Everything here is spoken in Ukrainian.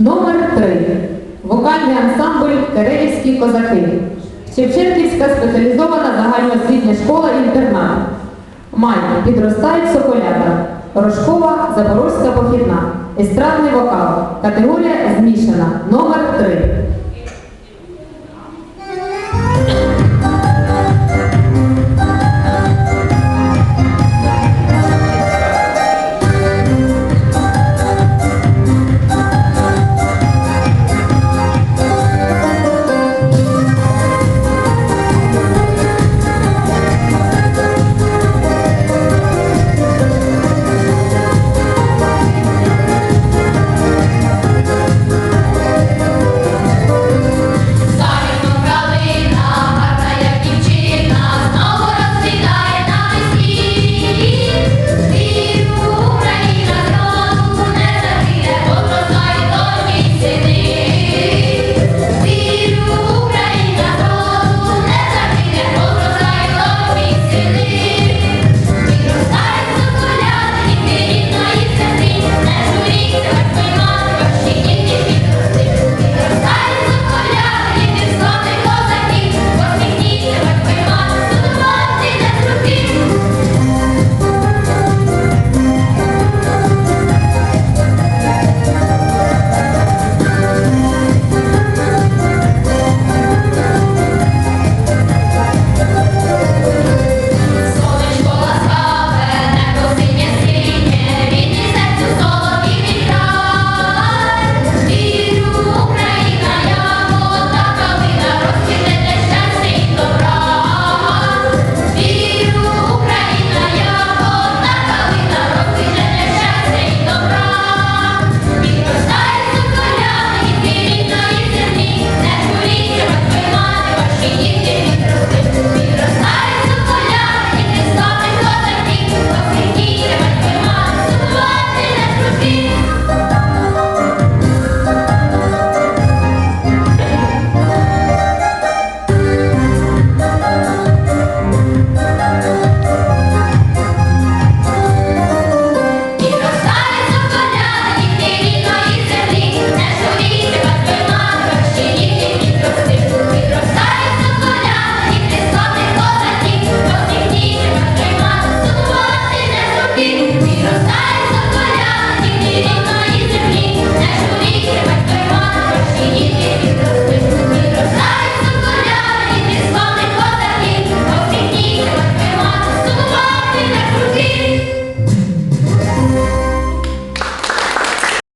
Номер 3. Вокальний ансамбль Кереївські козаки. Шевченківська спеціалізована загальноосвітня школа-інтернат. Май підростають соколята. Рожкова Запорозька похідна. Естрадний вокал. Категорія змішана. Номер